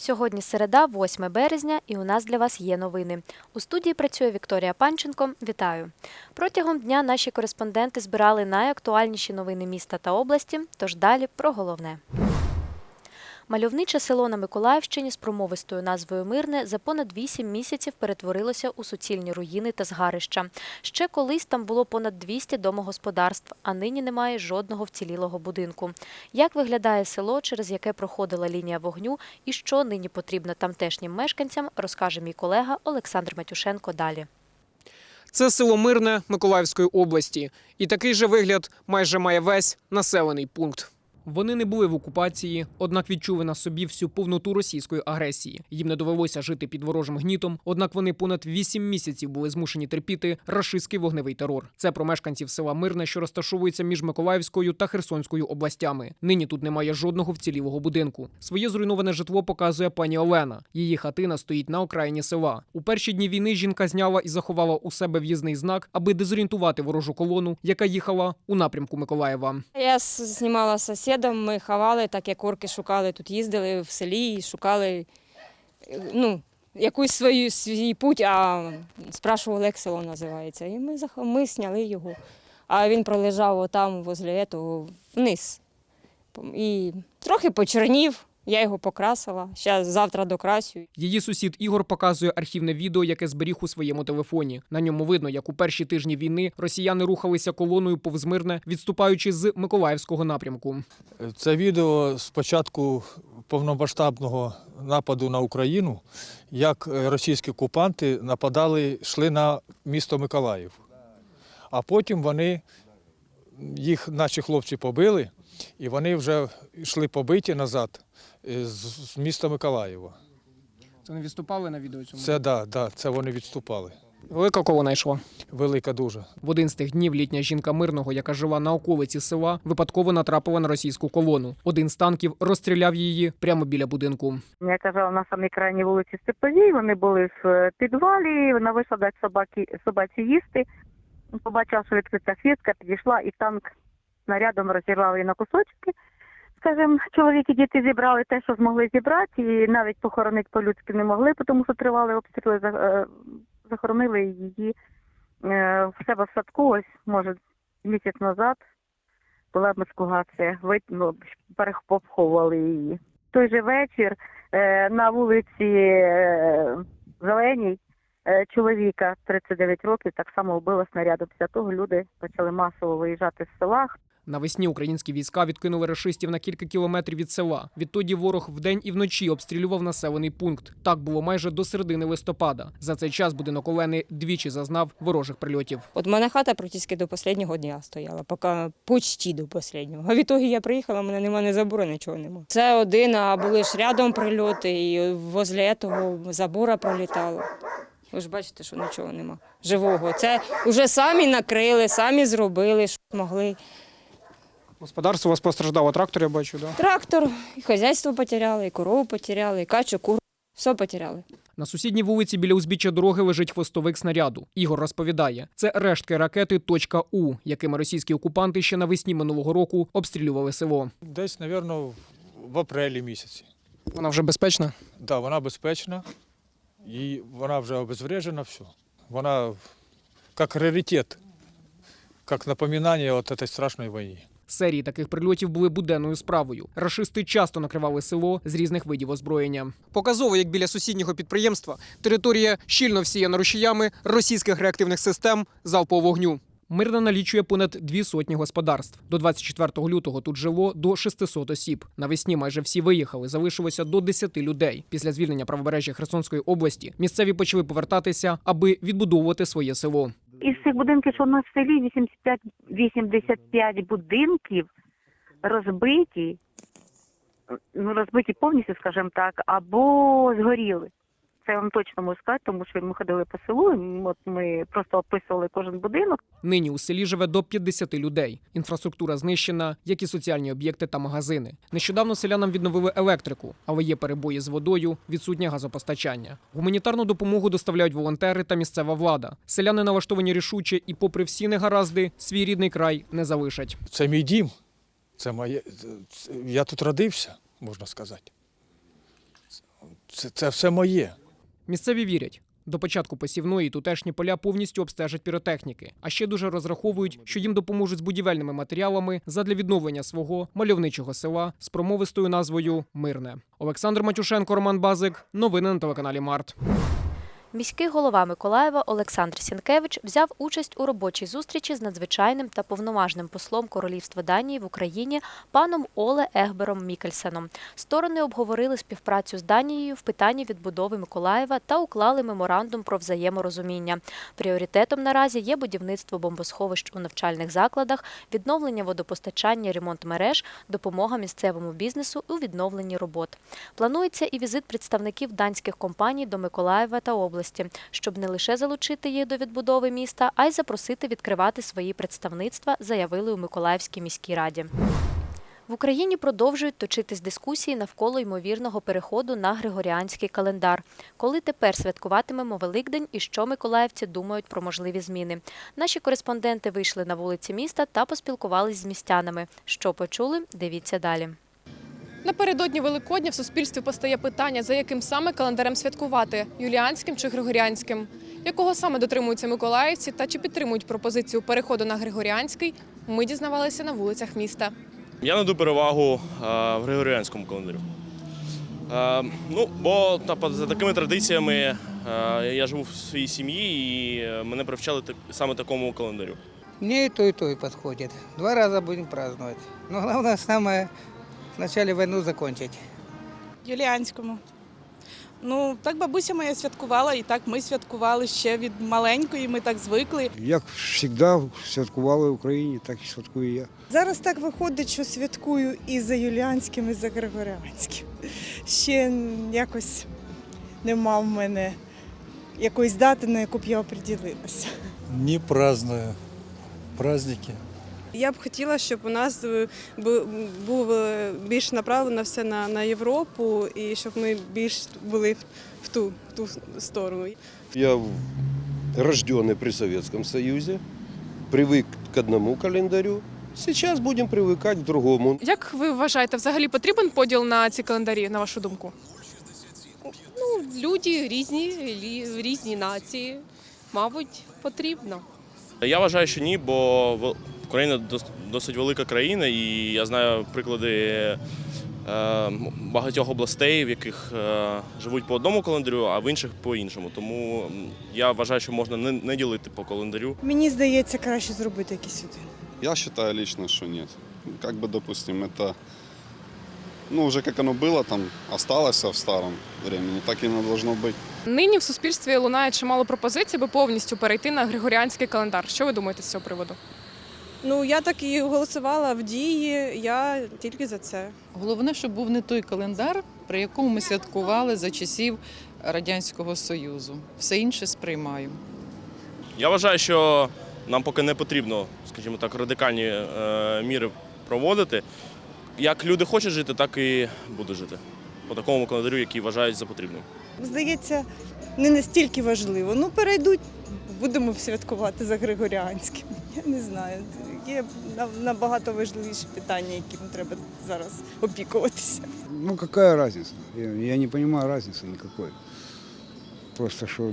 Сьогодні середа, 8 березня, і у нас для вас є новини. У студії працює Вікторія Панченко. Вітаю! Протягом дня наші кореспонденти збирали найактуальніші новини міста та області. Тож далі про головне. Мальовниче село на Миколаївщині з промовистою назвою Мирне за понад 8 місяців перетворилося у суцільні руїни та згарища. Ще колись там було понад 200 домогосподарств, а нині немає жодного вцілілого будинку. Як виглядає село, через яке проходила лінія вогню, і що нині потрібно тамтешнім мешканцям, розкаже мій колега Олександр Матюшенко далі. Це село Мирне Миколаївської області, і такий же вигляд майже має весь населений пункт. Вони не були в окупації, однак відчули на собі всю повноту російської агресії. Їм не довелося жити під ворожим гнітом, однак вони понад вісім місяців були змушені терпіти рашистський вогневий терор. Це про мешканців села Мирне, що розташовується між Миколаївською та Херсонською областями. Нині тут немає жодного вцілілого будинку. Своє зруйноване житло показує пані Олена. Її хатина стоїть на окраїні села. У перші дні війни жінка зняла і заховала у себе в'їзний знак, аби дезорієнтувати ворожу колону, яка їхала у напрямку Миколаєва. Я с- знімала з сусідом, ми ховали, так як орки шукали, тут їздили в селі і шукали ну, якусь свою, свій путь, а спрашували, як село називається. І ми, ми зняли його. А він пролежав отам возле того вниз. І трохи почернів, я його покрасила. Зараз завтра докрасю. Її сусід Ігор показує архівне відео, яке зберіг у своєму телефоні. На ньому видно, як у перші тижні війни росіяни рухалися колоною повз Мирне, відступаючи з Миколаївського напрямку. Це відео з початку повномасштабного нападу на Україну, як російські окупанти нападали, йшли на місто Миколаїв. А потім вони, їх наші хлопці побили, і вони вже йшли побиті назад з з міста Миколаєва. Це не відступали на відео цьому. Це да, да, це вони відступали. велика колона йшла. Велика дуже. В один з тих днів літня жінка мирного, яка жила на околиці села, випадково натрапила на російську колону. Один з танків розстріляв її прямо біля будинку. Я казала на самій крайній вулиці Степовій, вони були в е, підвалі, вона вийшла дати собаки, собаці їсти. Побачила, що відкрита хвістка, підійшла і танк снарядом розірвав її на кусочки. Скажем, чоловік і діти зібрали те, що змогли зібрати, і навіть похоронити по-людськи не могли, тому що тривали обстріли, е, захоронили її е, в себе в садку, ось, може, місяць назад була маскугація, вит- ну, переховували її. Той же вечір е, на вулиці Зеленій чоловіка 39 років так само вбило снарядом. Після того люди почали масово виїжджати з села. Навесні українські війська відкинули рашистів на кілька кілометрів від села. Відтоді ворог вдень і вночі обстрілював населений пункт. Так було майже до середини листопада. За цей час будинок Олени двічі зазнав ворожих прильотів. От мене хата практично до останнього дня стояла, поки почти до останнього. А відтоді я приїхала, мене немає ні забору, нічого немає. Це один, а були ж рядом прильоти, і возле того забора пролітало. Ви ж бачите, що нічого нема живого. Це вже самі накрили, самі зробили, що могли. Господарство у вас постраждало, трактор я бачу, да? Трактор, і хазяйство потеряли, і корову потеряли, і качу, куру. Все потеряли. На сусідній вулиці біля узбіччя дороги лежить хвостовик снаряду. Ігор розповідає, це рештки ракети «Точка У», якими російські окупанти ще навесні минулого року обстрілювали село. Десь, мабуть, в апрелі місяці. Вона вже безпечна. Да, вона безпечна, і вона вже обезврежена, все. Вона як раритет, як напоминання от цієї страшної війни. Серії таких прильотів були буденною справою. Рашисти часто накривали село з різних видів озброєння. Показово, як біля сусіднього підприємства, територія щільно всіяна рушіями російських реактивних систем залпового вогню. Мирна налічує понад дві сотні господарств. До 24 лютого тут жило до 600 осіб. Навесні майже всі виїхали, залишилося до 10 людей. Після звільнення правобережжя Херсонської області місцеві почали повертатися, аби відбудовувати своє село. Із цих будинків, що у нас в селі 85, 85 будинків розбиті, ну розбиті повністю, скажімо так, або згоріли. Це я вам точно можу сказати, тому що ми ходили по селу, от ми просто описували кожен будинок. Нині у селі живе до 50 людей. Інфраструктура знищена, як і соціальні об'єкти та магазини. Нещодавно селянам відновили електрику, але є перебої з водою, відсутнє газопостачання. Гуманітарну допомогу доставляють волонтери та місцева влада. Селяни налаштовані рішуче і, попри всі негаразди, свій рідний край не залишать. Це мій дім. Це моє. Я тут родився, можна сказати. це, це все моє. Місцеві вірять. До початку посівної тутешні поля повністю обстежать піротехніки, а ще дуже розраховують, що їм допоможуть з будівельними матеріалами задля відновлення свого мальовничого села з промовистою назвою Мирне. Олександр Матюшенко, Роман Базик. Новини на телеканалі Март. Міський голова Миколаєва Олександр Сінкевич взяв участь у робочій зустрічі з надзвичайним та повноважним послом Королівства Данії в Україні паном Оле Егбером Мікельсеном. Сторони обговорили співпрацю з Данією в питанні відбудови Миколаєва та уклали меморандум про взаєморозуміння. Пріоритетом наразі є будівництво бомбосховищ у навчальних закладах, відновлення водопостачання, ремонт мереж, допомога місцевому бізнесу у відновленні робот. Планується і візит представників данських компаній до Миколаєва та області, щоб не лише залучити їх до відбудови міста, а й запросити відкривати свої представництва, заявили у Миколаївській міській раді. В Україні продовжують точитись дискусії навколо ймовірного переходу на григоріанський календар. Коли тепер святкуватимемо Великдень і що миколаївці думають про можливі зміни? Наші кореспонденти вийшли на вулиці міста та поспілкувались з містянами. Що почули? Дивіться далі. Напередодні Великодня в суспільстві постає питання, за яким саме календарем святкувати юліанським чи григоріанським. Якого саме дотримуються миколаївці та чи підтримують пропозицію переходу на григоріанський, ми дізнавалися на вулицях міста. Я наду перевагу е, в григоріанському календарю. Е, ну, бо та, за такими традиціями е, я живу в своїй сім'ї і мене привчали так- саме такому календарю. Мне и то, и то и подходит. Два раза будем праздновать. Но главное самое вначале войну закончить. Юліанському. Ну, так бабуся моя святкувала, і так ми святкували ще від маленької, ми так звикли. Як завжди святкували в Україні, так і святкую я. Зараз так виходить, що святкую і за юліанським, і за григоріанським. Ще якось нема в мене якоїсь дати, на яку б я оприділилася. Не праздную праздники. Я б хотіла, щоб у нас е, бу- був е, більш направлено все на, на Європу і щоб ми більш були в, в ту, в ту сторону. Я в- рожденный при Советском Союзе, привык к одному календарю. Сейчас будем привыкать к другому. Як ви вважаєте, взагалі потрібен поділ на ці календарі, на вашу думку? Ну, люди різні, різні нації, мабуть, потрібно. Я вважаю, що ні, бо в- Україна дос- досить велика країна, і я знаю приклади е, м, багатьох областей, в яких е, живуть по одному календарю, а в інших по іншому. Тому м, я вважаю, що можна не, не ділити по календарю. Мені здається, краще зробити якийсь один. Я считаю лично, что нет. Как бы, допустим, это, ну, уже как оно было, там, осталось в старом времени, так и оно должно быть. Нині в суспільстві лунає чимало пропозицій, аби повністю перейти на григоріанський календар. Що ви думаєте з цього приводу? Ну, я так і голосувала в дії, я тільки за це. Головне, щоб був не той календар, при якому ми святкували за часів Радянського Союзу. Все інше сприймаю. Я вважаю, що нам поки не потрібно, скажімо так, радикальні е, міри проводити. Як люди хочуть жити, так і будуть жити. По такому календарю, який вважають за потрібним. Здається, не настільки важливо. Ну, перейдуть, будемо святкувати за григоріанським. Я не знаю. Є набагато важливіші питання, яким треба зараз опікуватися. Ну, какая разница? Я, я не понимаю разницы никакой. Просто что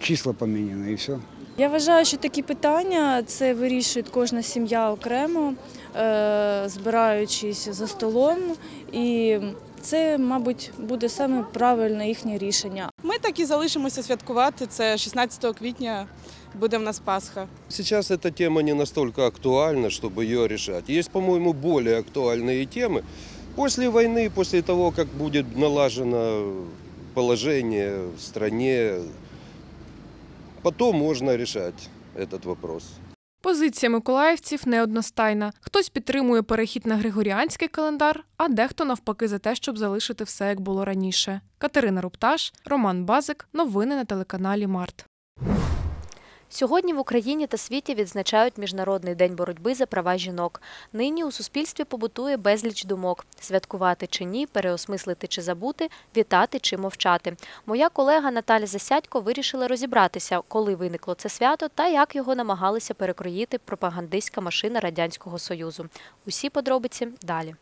числа поменяны и все. Я вважаю, що такі питання це вирішує кожна сім'я окремо, е, збираючись за столом. І це, мабуть, буде саме правильне їхнє рішення. Ми так і залишимося святкувати. Це 16 квітня буде в нас Пасха. Сейчас эта тема не настолько актуальна, чтобы ее решать. Есть, по-моему, более актуальные темы. После войны, после того, как будет налажено положение в стране, потом можно решать этот вопрос. Позиція миколаївців неодностайна. Хтось підтримує перехід на григоріанський календар, а дехто навпаки за те, щоб залишити все як було раніше. Катерина Рупташ, Роман Базик. Новини на телеканалі Март. Сьогодні в Україні та світі відзначають Міжнародний день боротьби за права жінок. Нині у суспільстві побутує безліч думок: святкувати чи ні, переосмислити чи забути, вітати чи мовчати. Моя колега Наталя Засядько вирішила розібратися, коли виникло це свято та як його намагалися перекроїти пропагандистська машина радянського союзу. Усі подробиці далі.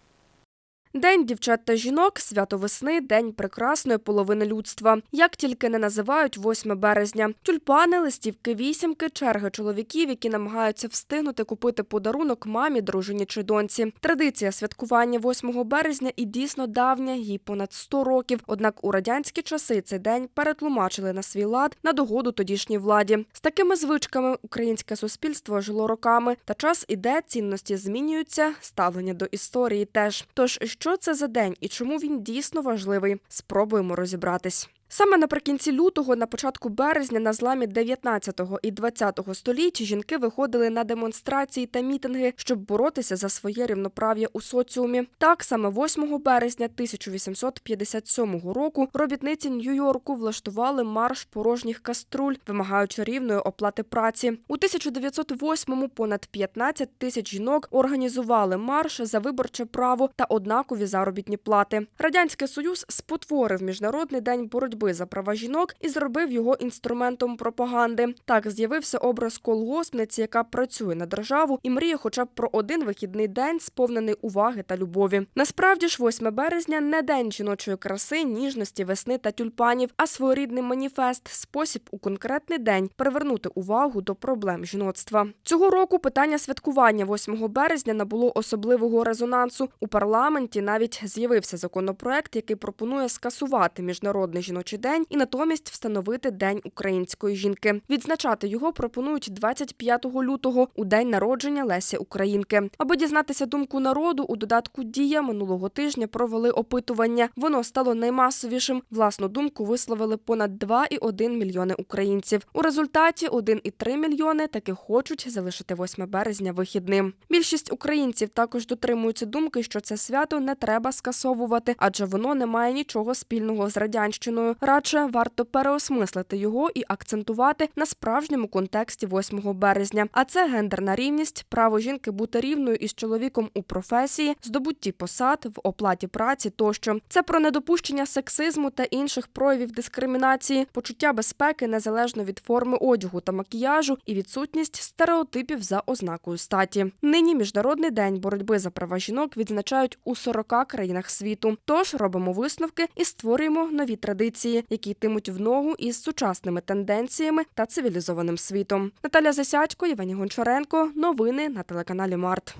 День дівчат та жінок, свято весни, день прекрасної половини людства. Як тільки не називають 8 березня. Тюльпани, листівки вісімки, черги чоловіків, які намагаються встигнути купити подарунок мамі, дружині чи доньці. Традиція святкування 8 березня і дійсно давня, їй понад 100 років. Однак у радянські часи цей день перетлумачили на свій лад на догоду тодішній владі. З такими звичками українське суспільство жило роками, та час іде, цінності змінюються, ставлення до історії теж. Тож що це за день і чому він дійсно важливий? Спробуємо розібратись. Саме наприкінці лютого, на початку березня, на зламі 19 і 20 століть жінки виходили на демонстрації та мітинги, щоб боротися за своє рівноправ'я у соціумі. Так саме 8 березня 1857 року робітниці Нью-Йорку влаштували марш порожніх каструль, вимагаючи рівної оплати праці. У 1908-му понад 15 тисяч жінок організували марш за виборче право та однакові заробітні плати. Радянський Союз спотворив міжнародний день боротьби за права жінок і зробив його інструментом пропаганди. Так з'явився образ колгоспниці, яка працює на державу і мріє хоча б про один вихідний день, сповнений уваги та любові. Насправді ж, 8 березня не день жіночої краси, ніжності, весни та тюльпанів, а своєрідний маніфест, спосіб у конкретний день привернути увагу до проблем жіноцтва. Цього року питання святкування 8 березня набуло особливого резонансу. У парламенті навіть з'явився законопроект, який пропонує скасувати міжнародний жіночий день і натомість встановити День української жінки. Відзначати його пропонують 25 лютого у день народження Лесі Українки. Аби дізнатися думку народу, у додатку Дія минулого тижня провели опитування. Воно стало наймасовішим. Власну думку висловили понад 2,1 мільйони українців. У результаті 1,3 мільйони таки хочуть залишити 8 березня вихідним. Більшість українців також дотримуються думки, що це свято не треба скасовувати, адже воно не має нічого спільного з радянщиною. Радше варто переосмислити його і акцентувати на справжньому контексті 8 березня. А це гендерна рівність, право жінки бути рівною із чоловіком у професії, здобутті посад, в оплаті праці тощо. Це про недопущення сексизму та інших проявів дискримінації, почуття безпеки незалежно від форми одягу та макіяжу і відсутність стереотипів за ознакою статі. Нині міжнародний день боротьби за права жінок відзначають у 40 країнах світу. Тож робимо висновки і створюємо нові традиції, які йтимуть в ногу із сучасними тенденціями та цивілізованим світом. Наталя Засядько, Євгеній Гончаренко. Новини на телеканалі Март.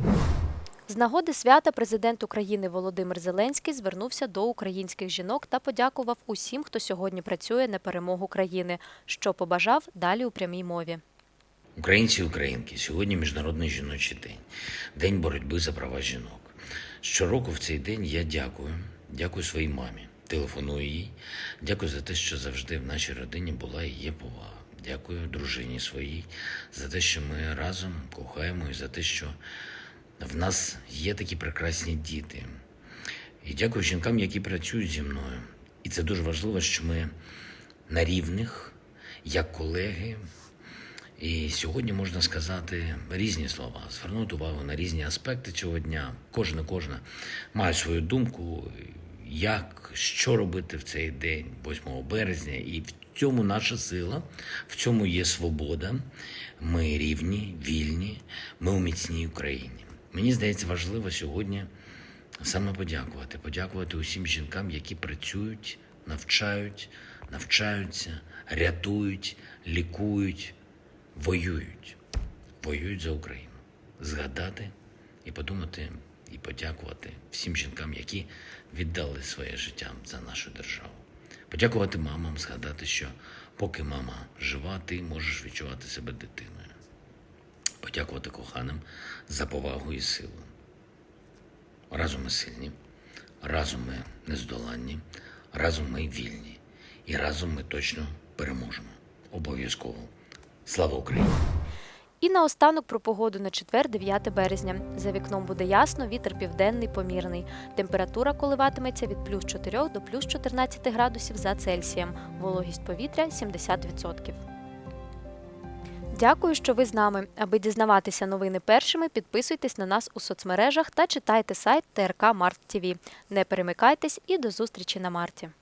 З нагоди свята президент України Володимир Зеленський звернувся до українських жінок та подякував усім, хто сьогодні працює на перемогу країни. Що побажав далі у прямій мові. Українці і українки, сьогодні Міжнародний жіночий день, день боротьби за права жінок. Щороку в цей день я дякую, дякую своїй мамі, телефоную їй, дякую за те, що завжди в нашій родині була і є повага. Дякую дружині своїй за те, що ми разом кохаємо, і за те, що в нас є такі прекрасні діти. І дякую жінкам, які працюють зі мною. І це дуже важливо, що ми на рівних, як колеги, і сьогодні можна сказати різні слова, звернути увагу на різні аспекти цього дня. Кожна, кожна має свою думку, як, що робити в цей день, 8 березня. І в цьому наша сила, в цьому є свобода. Ми рівні, вільні, ми у міцній Україні. Мені здається, важливо сьогодні саме подякувати, подякувати усім жінкам, які працюють, навчають, навчаються, рятують, лікують воюють, воюють за Україну. Згадати і подумати, і подякувати всім жінкам, які віддали своє життя за нашу державу. Подякувати мамам, згадати, що поки мама жива, ти можеш відчувати себе дитиною. Подякувати коханим за повагу і силу. Разом ми сильні, разом ми нездоланні, разом ми вільні, і разом ми точно переможемо. Обов'язково. Слава Україні! І наостанок про погоду на четвер, 9 березня. За вікном буде ясно, вітер південний помірний. Температура коливатиметься від плюс 4 до плюс 14 градусів за Цельсієм. Вологість повітря 70%. Дякую, що ви з нами. Аби дізнаватися новини першими, підписуйтесь на нас у соцмережах та читайте сайт ТРК Март ТВ. Не перемикайтесь і до зустрічі на марті.